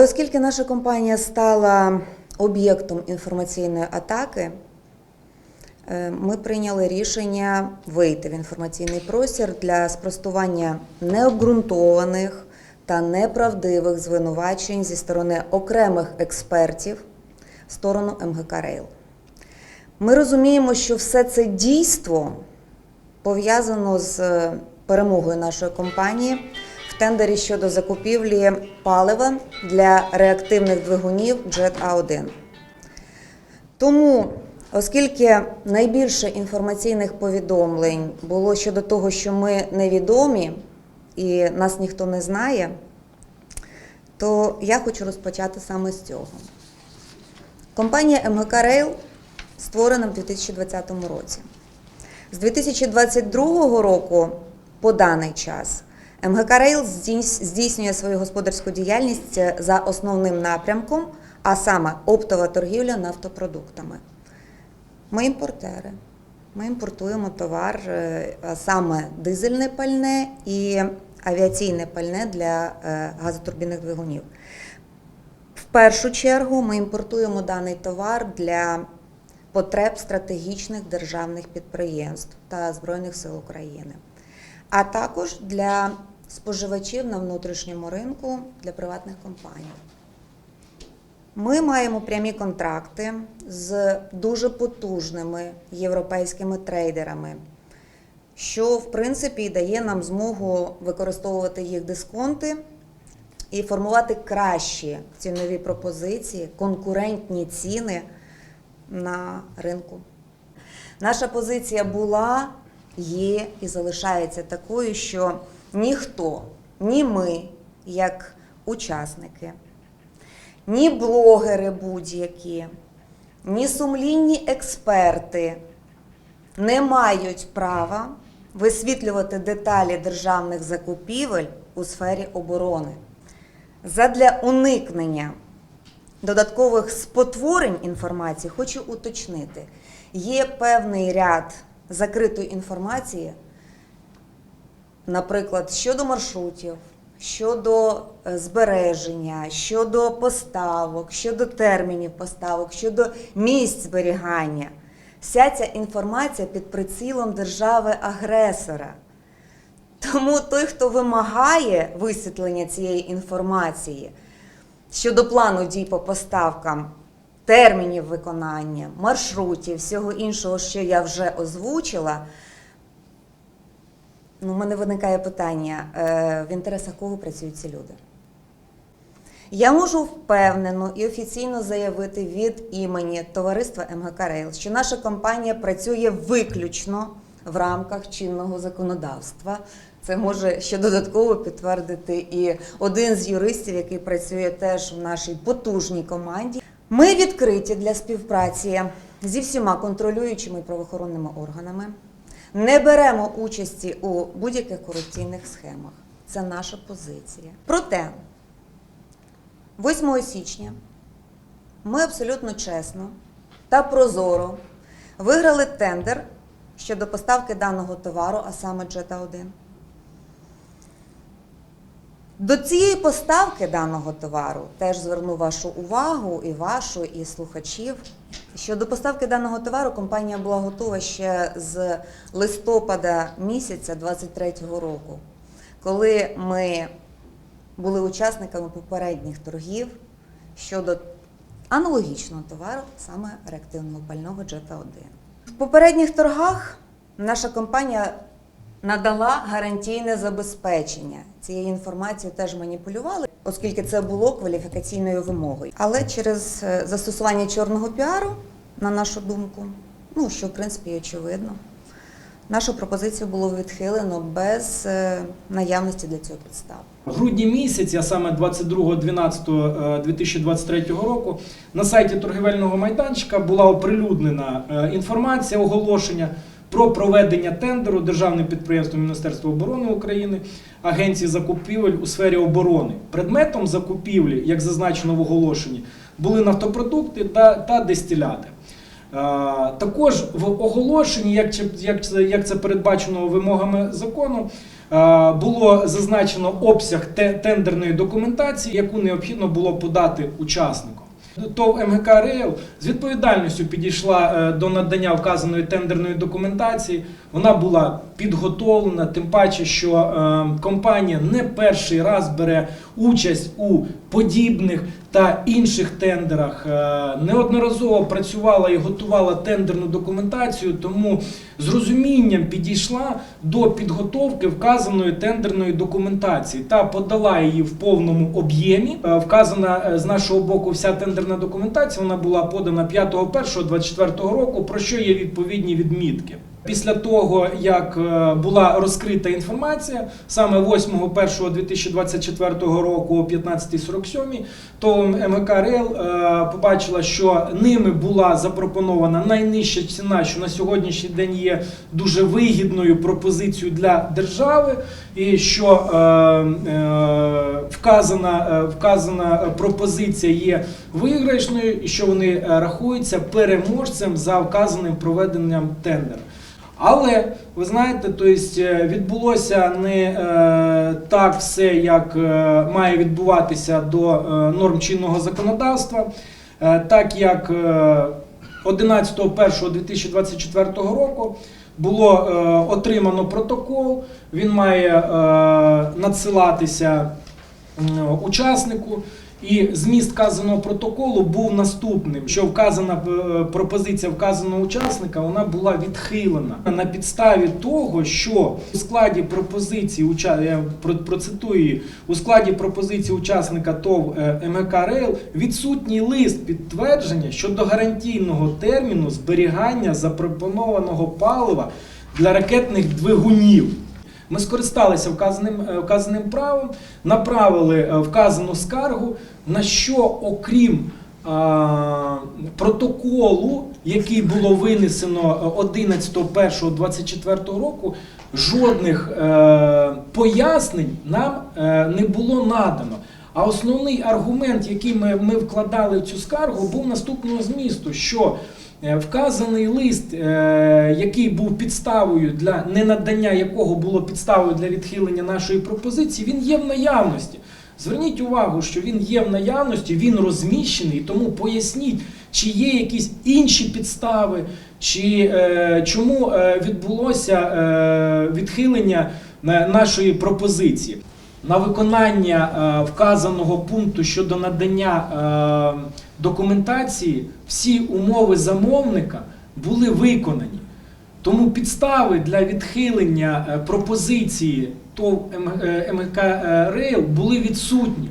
Оскільки наша компанія стала об'єктом інформаційної атаки, е, ми прийняли рішення вийти в інформаційний простір для спростування необґрунтованих та неправдивих звинувачень зі сторони окремих експертів в сторону МГК Рейл. Ми розуміємо, що все це дійство пов'язано з е, перемогою нашої компанії тендері щодо закупівлі палива для реактивних двигунів Jet A1. Тому, оскільки найбільше інформаційних повідомлень було щодо того, що ми невідомі і нас ніхто не знає, то я хочу розпочати саме з цього. Компанія МГК Рейл створена в 2020 році. З 2022 року по даний час МГК Рейл здійснює свою господарську діяльність за основним напрямком, а саме оптова торгівля нафтопродуктами. Ми імпортери. Ми імпортуємо товар, е, саме дизельне пальне і авіаційне пальне для е, газотурбінних двигунів. В першу чергу ми імпортуємо даний товар для потреб стратегічних державних підприємств та Збройних сил України, а також для споживачів на внутрішньому ринку для приватних компаній. Ми маємо прямі контракти з дуже потужними європейськими трейдерами, що в принципі дає нам змогу використовувати їх дисконти і формувати кращі цінові пропозиції, конкурентні ціни на ринку. Наша позиція була, є і залишається такою, що ніхто, ні ми, як учасники, ні блогери будь-які, ні сумлінні експерти не мають права висвітлювати деталі державних закупівель у сфері оборони. Задля уникнення додаткових спотворень інформації хочу уточнити. Є певний ряд закритої інформації, наприклад, щодо маршрутів, щодо е, збереження, щодо поставок, щодо термінів поставок, щодо місць зберігання. Вся ця інформація під прицілом держави-агресора. Тому той, хто вимагає висвітлення цієї інформації щодо плану дій по поставкам, термінів виконання, маршрутів, всього іншого, що я вже озвучила, у мене виникає питання, е, в інтересах кого працюють ці люди? Я можу впевнено і офіційно заявити від імені товариства МГК Рейл, що наша компанія працює виключно в рамках чинного законодавства. Це може ще додатково підтвердити і один з юристів, який працює теж в нашій потужній команді. Ми відкриті для співпраці зі всіма контролюючими правоохоронними органами. Не беремо участі у будь-яких корупційних схемах. Це наша позиція. Проте 8 січня ми абсолютно чесно та прозоро виграли тендер щодо поставки даного товару, а саме Джета 1. До цієї поставки даного товару теж зверну вашу увагу і вашу, і слухачів. Що до поставки даного товару компанія була готова ще з листопада місяця 23-го року, коли ми були учасниками попередніх торгів щодо аналогічного товару, саме реактивного пального Джета 1. В попередніх торгах наша компанія надала гарантійне забезпечення. Цією інформацією теж маніпулювали, оскільки це було кваліфікаційною вимогою. Але через е, застосування чорного піару, на нашу думку, ну що в принципі очевидно, нашу пропозицію було відхилено без е, наявності для цього підстав. В грудні місяці, а саме 22.12.2023 року, на сайті торгівельного майданчика була оприлюднена е, інформація, оголошення про проведення тендеру державним підприємством Міністерства оборони України Агенції закупівель у сфері оборони. Предметом закупівлі, як зазначено в оголошенні, були нафтопродукти та, та дистиляти. Також в оголошенні, як, як, як це передбачено вимогами закону, було зазначено обсяг тендерної документації, яку необхідно було подати учасникам. ТОВ МГК «Рейл» з відповідальністю підійшла е, до надання вказаної тендерної документації. Вона була підготовлена, тим паче, що е, компанія не перший раз бере участь у подібних та інших тендерах. Е, Неодноразово працювала і готувала тендерну документацію, тому з розумінням підійшла до підготовки вказаної тендерної документації та подала її в повному об'ємі. Е, Вказана з нашого боку вся тендерна документація. Вона була подана 5.1.24 року, про що є відповідні відмітки. Після того, як е, була розкрита інформація, саме 8.1.2024 року о 15.47, то МГК РЕЛ е, побачила, що ними була запропонована найнижча ціна, що на сьогоднішній день є дуже вигідною пропозицією для держави, і що е, вказана, вказана пропозиція є виграшною, і що вони рахуються переможцем за вказаним проведенням тендера. Але ви знаєте, то есть, е, відбулося не е, так все, як е, має відбуватися до норм чинного законодавства, так як е, 11.01.2024 року було отримано протокол, він має надсилатися учаснику. І зміст вказаного протоколу був наступним: що вказана е, пропозиція вказаного учасника вона була відхилена на підставі того, що у складі пропозиції уча- я про- процитую у складі пропозиції учасника ТОВ е, МГК «Рейл» відсутній лист підтвердження щодо гарантійного терміну зберігання запропонованого палива для ракетних двигунів. Ми скористалися вказаним, е, вказаним правом, направили е, вказану скаргу, на що, окрім а, протоколу, який було винесено е, 11.01.24 року, жодних е, пояснень нам е, не було надано. А основний аргумент, який ми, ми вкладали в цю скаргу, був наступного змісту, що е, вказаний лист, е, який був підставою для ненадання якого було підставою для відхилення нашої пропозиції, він є в наявності. Зверніть увагу, що він є в наявності, він розміщений, тому поясніть, чи є якісь інші підстави, чи е, чому е, відбулося е, відхилення е, нашої пропозиції. На виконання е, вказаного пункту щодо надання е, документації всі умови замовника були виконані. Тому підстави для відхилення е, пропозиції ТОВ е, МГК е, Рейл були відсутні.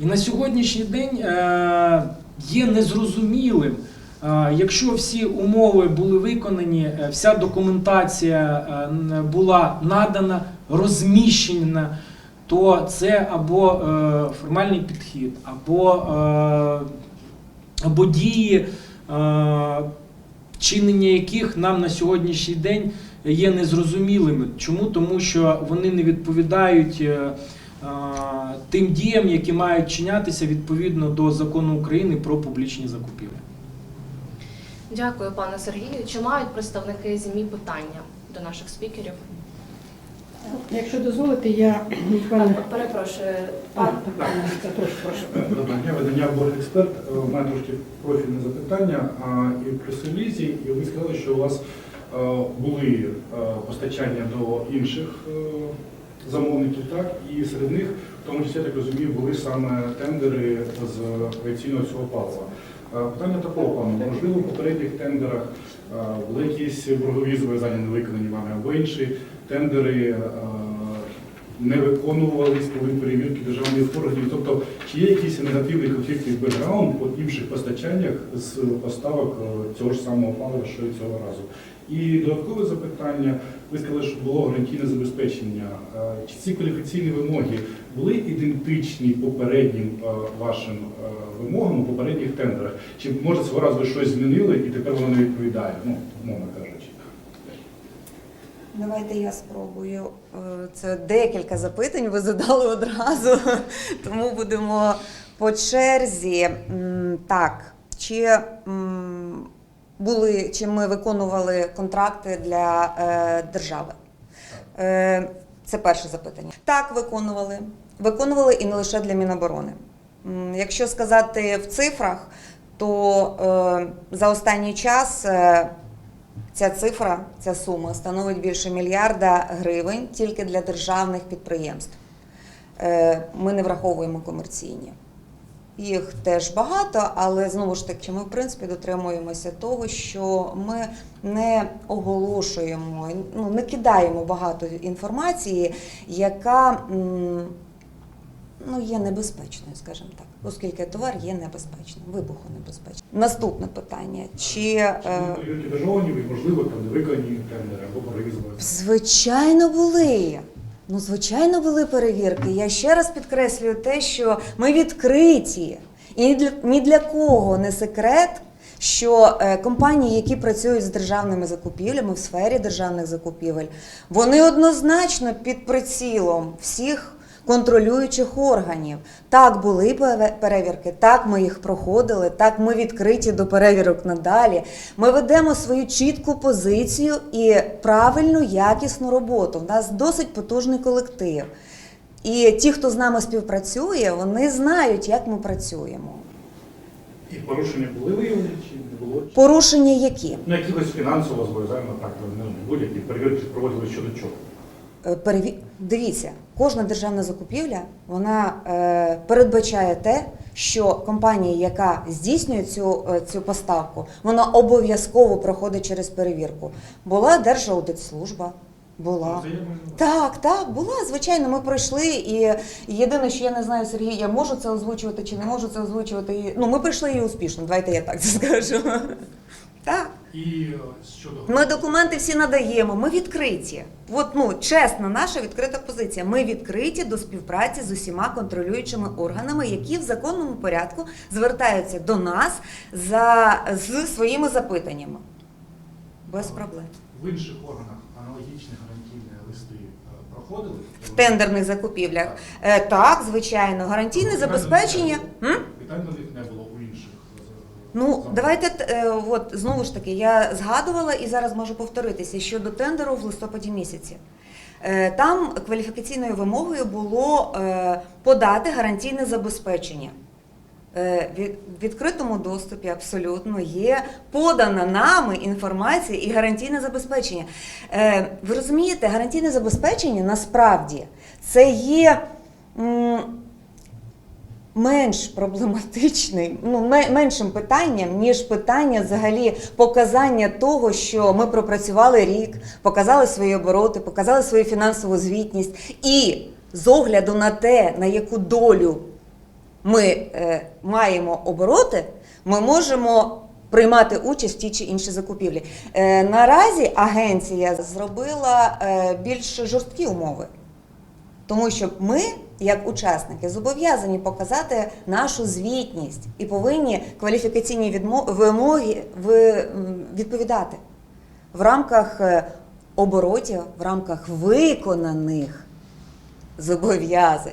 І на сьогоднішній день е, є незрозумілим, е, якщо всі умови були виконані, е, вся документація е, була надана, розміщена, то це або е, формальний підхід, або, е, або дії. е, чинення яких нам на сьогоднішній день є незрозумілими. Чому? Тому що вони не відповідають е, е, тим діям, які мають чинятися відповідно до закону України про публічні закупівлі. Дякую, пане Сергію. Чи мають представники ЗМІ питання до наших спікерів? Якщо дозволите, я буквально Перепрошую, пан трошки прошу. Доброго дня, видання «Борг-експерт». Е, У мене трошки профільне запитання. А, І в прес-релізі, і ви сказали, що у вас е, були е, постачання до інших е, замовників, так? І серед них, в тому числі, я так розумію, були саме тендери з авіаційного цього палива. Е, Питання такого плану. Можливо, в попередніх тендерах е, були якісь боргові зобов'язання не виконані вами, або інші тендери е, не виконувались коли перевірки державних органів. Тобто, чи є якийсь негативний конфліктний бекграунд по інших постачаннях з поставок е, цього ж самого палива, що і цього разу? І додаткове запитання, ви сказали, що було гарантійне забезпечення. Е, Чи ці кваліфікаційні вимоги були ідентичні попереднім вашим вимогам у попередніх тендерах? Чи може цього разу щось змінили і тепер воно не відповідає? Ну, мовно кажучи. Давайте я спробую. Е, Це декілька запитань ви задали одразу, тому будемо по черзі. Так, чи були, чи ми виконували контракти для е, держави? Е, Це перше запитання. Так, виконували. Виконували і не лише для Міноборони. Якщо сказати в цифрах, то за останній час ця цифра, ця сума становить більше мільярда гривень тільки для державних підприємств. Е, ми не враховуємо комерційні. Їх теж багато, але знову ж таки, ми в принципі дотримуємося того, що ми не оголошуємо, ну не кидаємо багато інформації, яка ну, є небезпечною, скажімо так, оскільки товар є небезпечним, вибухонебезпечним. Наступне питання: чи е, Чи можливо, там не виконані тендери або з Звичайно, були. Ну, звичайно, були перевірки. Я ще раз підкреслюю те, що ми відкриті. І ні для, ні для кого не секрет, що е, компанії, які працюють з державними закупівлями в сфері державних закупівель, вони однозначно під прицілом всіх контролюючих органів. Так, були пере- перевірки, так ми їх проходили, так ми відкриті до перевірок надалі. Ми ведемо свою чітку позицію і правильну, якісну роботу. У нас досить потужний колектив. І ті, хто з нами співпрацює, вони знають, як ми працюємо. І порушення були виявлені чи не було? Порушення які? Ну, якихось фінансово зобов'язаємо так, ну, будь-які перевірки проводили щодо чого. Е, переві... Дивіться, кожна державна закупівля вона е, передбачає те, що компанія, яка здійснює цю, е, цю поставку, вона обов'язково проходить через перевірку. Була Держаудитслужба, була. Так, так, була, звичайно, ми пройшли. І єдине, що я не знаю, Сергій, я можу це озвучувати чи не можу це озвучувати. Ну, ми пройшли її успішно, давайте я так це скажу. Так. І е, щодо Ми документи всі надаємо, ми відкриті. От ну чесна наша відкрита позиція. Ми відкриті до співпраці з усіма контролюючими органами, які в законному порядку звертаються до нас за з своїми запитаннями. Без проблем. в інших органах аналогічні гарантійні листи е, проходили? В тендерних закупівлях. Е, так, звичайно, гарантійне забезпечення. Питань до них не було Ну, давайте е, от знову ж таки, я згадувала і зараз можу повторитися щодо тендеру в листопаді місяці. Е, Там кваліфікаційною вимогою було е, подати гарантійне забезпечення. В відкритому доступі абсолютно є подана нами інформація і гарантійне забезпечення. Ви розумієте, гарантійне забезпечення насправді це є. Менш проблематичним, ну меншим питанням, ніж питання взагалі показання того, що ми пропрацювали рік, показали свої обороти, показали свою фінансову звітність, і з огляду на те, на яку долю ми е, маємо обороти, ми можемо приймати участь в тій чи іншій закупівлі. Е, наразі агенція зробила е, більш жорсткі умови. Тому що ми, як учасники, зобов'язані показати нашу звітність і повинні кваліфікаційні вимоги відповідати в рамках е, оборотів, в рамках виконаних зобов'язань.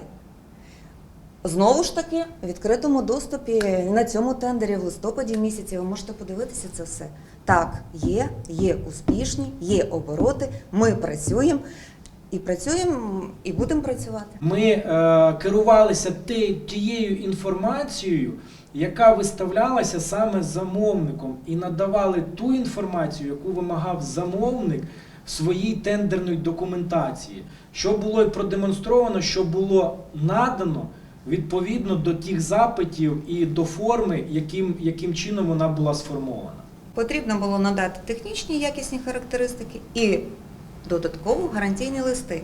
Знову ж таки, в відкритому доступі на цьому тендері в листопаді місяці ви можете подивитися це все. Так, є, є успішні, є обороти, ми працюємо і працюємо, і будемо працювати. Ми е, керувалися тією інформацією, яка виставлялася саме замовником, і надавали ту інформацію, яку вимагав замовник в своїй тендерної документації, що було і продемонстровано, що було надано відповідно до тих запитів і до форми, яким, яким чином вона була сформована. Потрібно було надати технічні якісні характеристики і додатково гарантійні листи.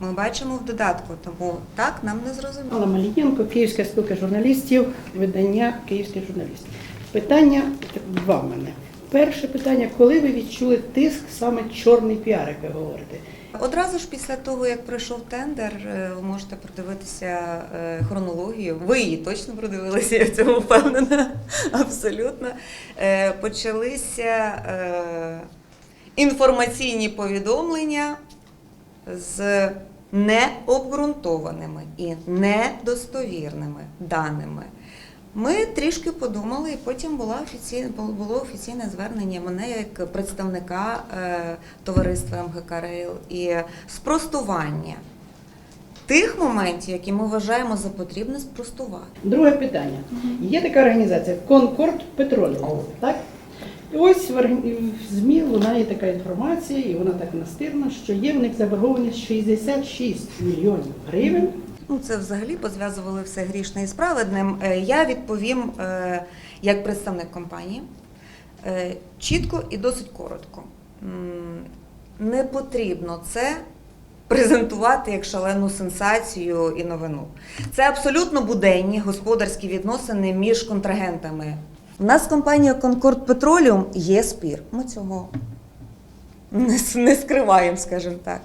Ми бачимо в додатку, тому так нам не зрозуміло. Алла Малієнко, Київська спілка журналістів, видання Київський журналіст. Питання два в мене. Перше питання: коли ви відчули тиск саме чорний піар, як ви говорите? Одразу ж після того, як пройшов тендер, е, ви можете продивитися е, хронологію. Ви її точно продивилися, я в цьому впевнена. Абсолютно. Е, Почалися інформаційні повідомлення з необґрунтованими і недостовірними даними Ми трішки подумали, і потім була офіційне, було офіційне звернення мене як представника е, товариства МГК Рейл і спростування тих моментів, які ми вважаємо за потрібне спростувати. Друге питання. Є така організація Конкорд Петроліум, так? І ось в ЗМІ лунає така інформація, і вона так настирна, що є в них заборгованість 66 мільйонів гривень. Ну, це взагалі позв'язували все грішне і справедним. Е, Я відповім е, як представник компанії е, чітко і досить коротко. Не потрібно це презентувати як шалену сенсацію і новину. Це абсолютно буденні господарські відносини між контрагентами. У нас компанія Concord Petroleum є спір. Ми цього не скриваємо, скажімо так.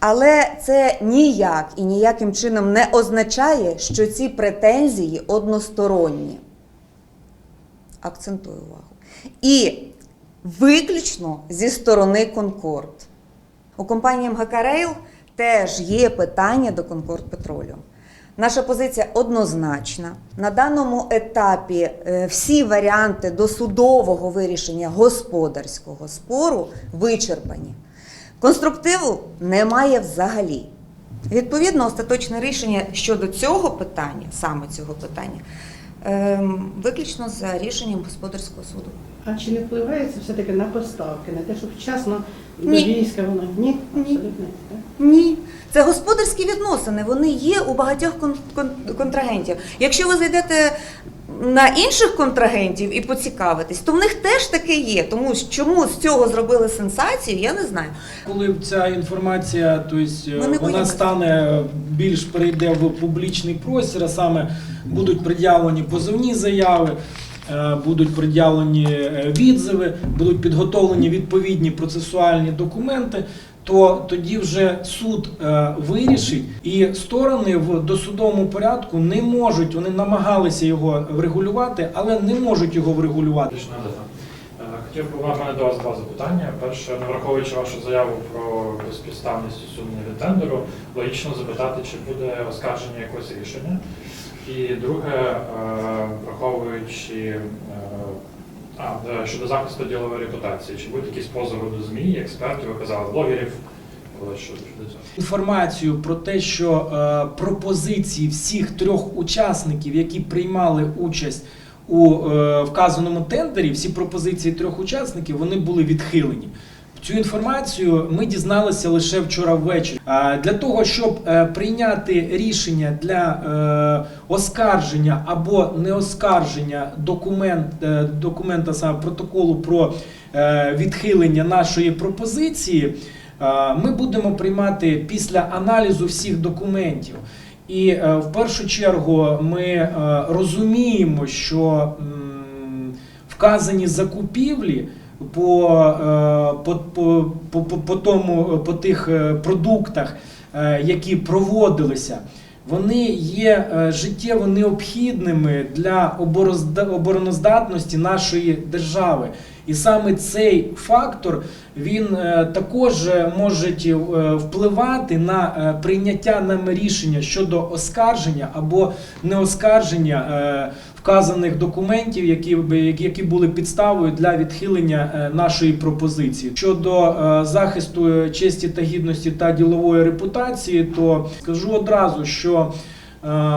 Але це ніяк і ніяким чином не означає, що ці претензії односторонні. Акцентую увагу. І виключно зі сторони Конкорд. У компанії МГК Рейл теж є питання до Конкорд Петроліум. Наша позиція однозначна. На даному етапі е, всі варіанти досудового вирішення господарського спору вичерпані. Конструктиву немає взагалі. Відповідно, остаточне рішення щодо цього питання, саме цього питання, виключно за рішенням господарського суду. А чи не впливає це все-таки на поставки, на те, щоб вчасно до війська воно? Ні, Ні. ні, це господарські відносини. Вони є у багатьох кон- кон- контрагентів. Якщо ви зайдете на інших контрагентів і поцікавитесь, то в них теж таке є. Тому що чому з цього зробили сенсацію, я не знаю. Коли ця інформація, тобто, вона боїмося. стане більш перейде в публічний простір, а саме будуть пред'явлені позовні заяви, е, будуть пред'явлені е, відзиви, будуть підготовлені відповідні процесуальні документи. То тоді вже суд е, вирішить, і сторони в досудовому порядку не можуть, вони намагалися його врегулювати, але не можуть його врегулювати. Е, Хотів би у мене до вас два запитання. Перше, ну, враховуючи вашу заяву про безпідставність сумнівів тендеру, логічно запитати, чи буде оскарження якогось рішення. І друге, е, враховуючи а, щодо захисту ділової репутації, чи будуть якісь позови до ЗМІ, експертів, ви казали, блогерів, інформацію про те, що е, пропозиції всіх трьох учасників, які приймали участь у е, вказаному тендері, всі пропозиції трьох учасників, вони були відхилені. Цю інформацію ми дізналися лише вчора ввечері. Для того, щоб е, прийняти рішення для е, оскарження або неоскарження документ, е, документа протоколу про відхилення нашої пропозиції, ми будемо приймати після аналізу всіх документів. І в першу чергу ми розуміємо, що вказані закупівлі по, е, по, по, по, по, по, тому, по тих е, продуктах, е, які проводилися, вони є е, життєво необхідними для обороноздатності нашої держави. І саме цей фактор він е, також е, може е, впливати на е, прийняття нами рішення щодо оскарження або неоскарження е, вказаних документів, які, би- які були підставою для відхилення е, нашої пропозиції. Щодо е, захисту е, честі та гідності та ділової репутації, то скажу одразу, що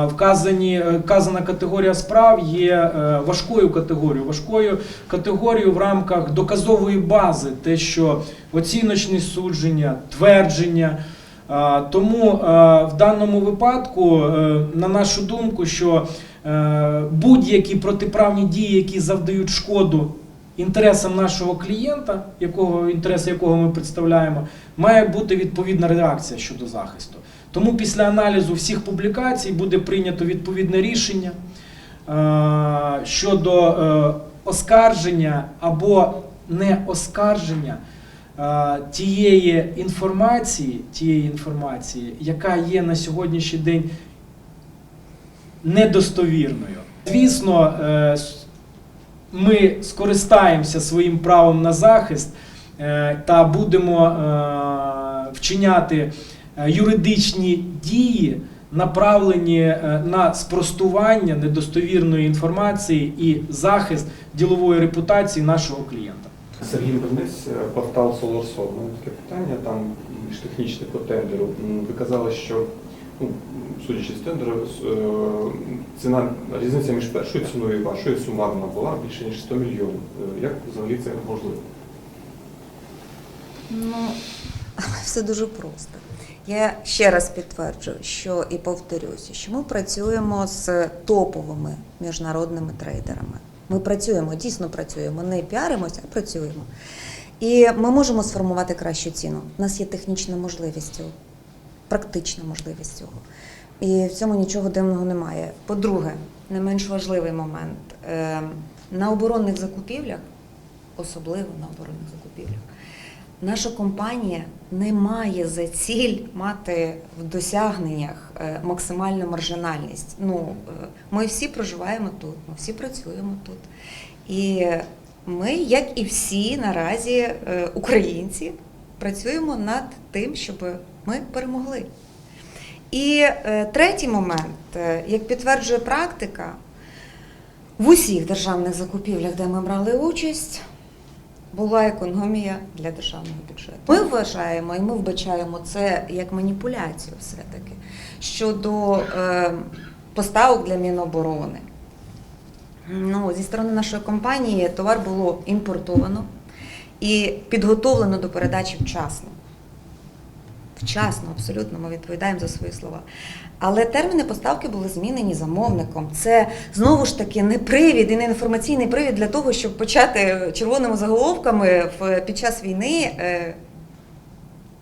Вказані, вказана категорія справ є важкою категорією, важкою категорією в рамках доказової бази, те, що оціночні судження, твердження. Тому в даному випадку, на нашу думку, що будь-які протиправні дії, які завдають шкоду інтересам нашого клієнта, якого інтереси якого ми представляємо, має бути відповідна реакція щодо захисту. Тому після аналізу всіх публікацій буде прийнято відповідне рішення е, щодо е, оскарження або не оскарження е, тієї інформації, тієї інформації, яка є на сьогоднішній день недостовірною. Звісно, е, ми скористаємося своїм правом на захист е, та будемо е, вчиняти юридичні дії направлені на спростування недостовірної інформації і захист ділової репутації нашого клієнта. Сергій Бернець, портал SolarSol. Таке питання, там більш технічне по тендеру. Ви казали, що, ну, судячи з тендеру, с- е, ціна, різниця між першою ціною і вашою сумарна була більше ніж 100 мільйонів. Е, Як взагалі це можливо? Ну, все дуже просто. Я ще раз підтверджую, що і повторюся, що ми працюємо з топовими міжнародними трейдерами. Ми працюємо, дійсно працюємо, не піаримося, а працюємо. І ми можемо сформувати кращу ціну. У нас є технічна можливість практична можливість цього. І в цьому нічого дивного немає. По-друге, не менш важливий момент. Е, На оборонних закупівлях, особливо на оборонних закупівлях, Наша компанія не має за ціль мати в досягненнях е, максимальну маржинальність. Ну, е, ми всі проживаємо тут, ми всі працюємо тут. І ми, як і всі наразі українці, працюємо над тим, щоб ми перемогли. І е, третій момент, е, як підтверджує практика, в усіх державних закупівлях, де ми брали участь, була економія для державного бюджету. Ми вважаємо і ми вбачаємо це як маніпуляцію все-таки щодо е, поставок для Міноборони. Ну, зі сторони нашої компанії товар було імпортовано і підготовлено до передачі вчасно. Вчасно, абсолютно, ми відповідаємо за свої слова. Але терміни поставки були змінені замовником. Це знову ж таки не привід і не інформаційний привід для того, щоб почати червоними заголовками в, під час війни е,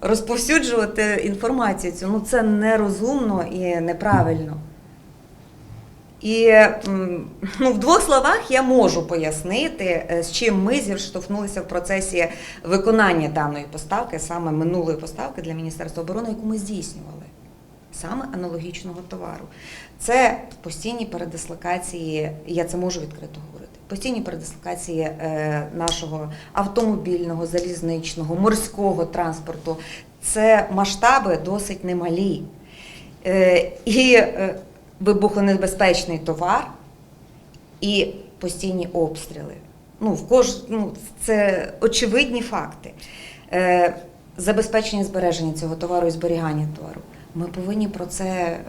розповсюджувати інформацію. цю. Ну це нерозумно і неправильно. І ну, в двох словах я можу пояснити, е, з чим ми зіштовхнулися в процесі виконання даної поставки, саме минулої поставки для Міністерства оборони, яку ми здійснювали. Саме аналогічного товару. Це постійні передислокації, я це можу відкрито говорити. Постійні передислокації е, нашого автомобільного, залізничного, морського транспорту. Це масштаби досить немалі. Е, і вибухонебезпечний товар і постійні обстріли. Ну, в кож... ну, це очевидні факти. Е, забезпечення збереження цього товару і зберігання товару. Ми повинні про це е,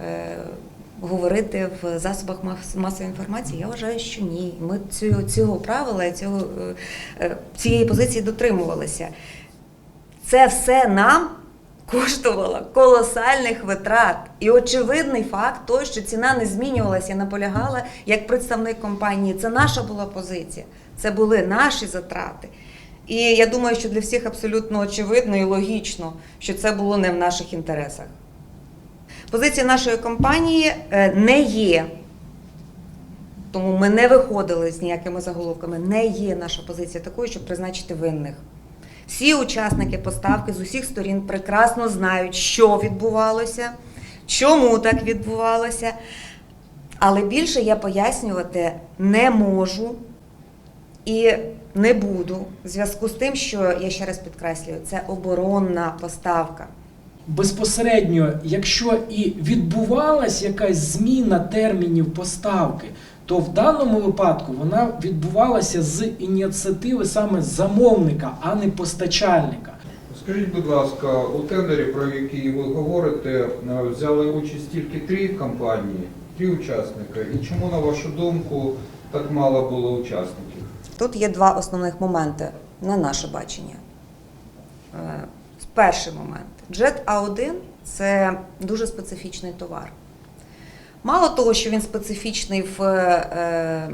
говорити в засобах мас- масової інформації. Я вважаю, що ні. Ми цього, цього правила, цього, е, е, цієї позиції дотримувалися. Це все нам коштувало колосальних витрат. І очевидний факт той, що ціна не змінювалася, я наполягала як представник компанії. Це наша була позиція, це були наші затрати. І я думаю, що для всіх абсолютно очевидно і логічно, що це було не в наших інтересах. Позиція нашої компанії е, не є. Тому ми не виходили з ніякими заголовками. Не є наша позиція такою, щоб призначити винних. Всі учасники поставки з усіх сторін прекрасно знають, що відбувалося, чому так відбувалося. Але більше я пояснювати не можу і не буду в зв'язку з тим, що я ще раз підкреслюю, це оборонна поставка. Безпосередньо, якщо і відбувалась якась зміна термінів поставки, то в даному випадку вона відбувалася з ініціативи саме замовника, а не постачальника. Скажіть, будь ласка, у тендері, про який ви говорите, е, взяли участь тільки три компанії, три учасника. І чому, на вашу думку, так мало було учасників? Тут є два основних моменти на наше бачення. Е, Перший момент. Jet A1 це дуже специфічний товар. Мало того, що він специфічний в, е,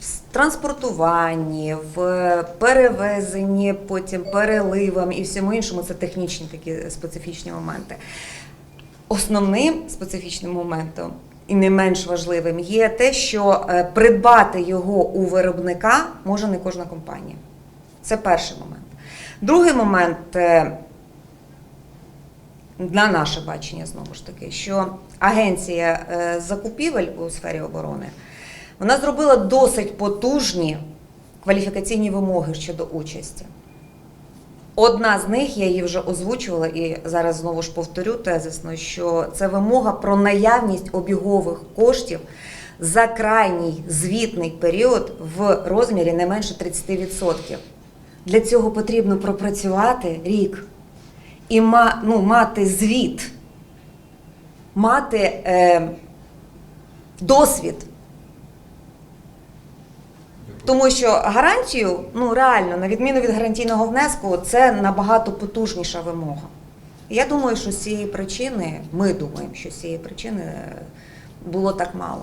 в транспортуванні, в перевезенні, потім переливам і всьому іншому, це технічні такі специфічні моменти. Основним специфічним моментом і не менш важливим є те, що е, придбати його у виробника може не кожна компанія. Це перший момент. Другий момент е, на наше бачення знову ж таки, що агенція е, закупівель у сфері оборони вона зробила досить потужні кваліфікаційні вимоги щодо участі. Одна з них, я її вже озвучувала і зараз знову ж повторю тезисно, що це вимога про наявність обігових коштів за крайній звітний період в розмірі не менше 30%. Для цього потрібно пропрацювати рік і ну, мати звіт, мати е, досвід. Тому що гарантію, ну реально, на відміну від гарантійного внеску, це набагато потужніша вимога. Я думаю, що з цієї причини, ми думаємо, що з цієї причини було так мало.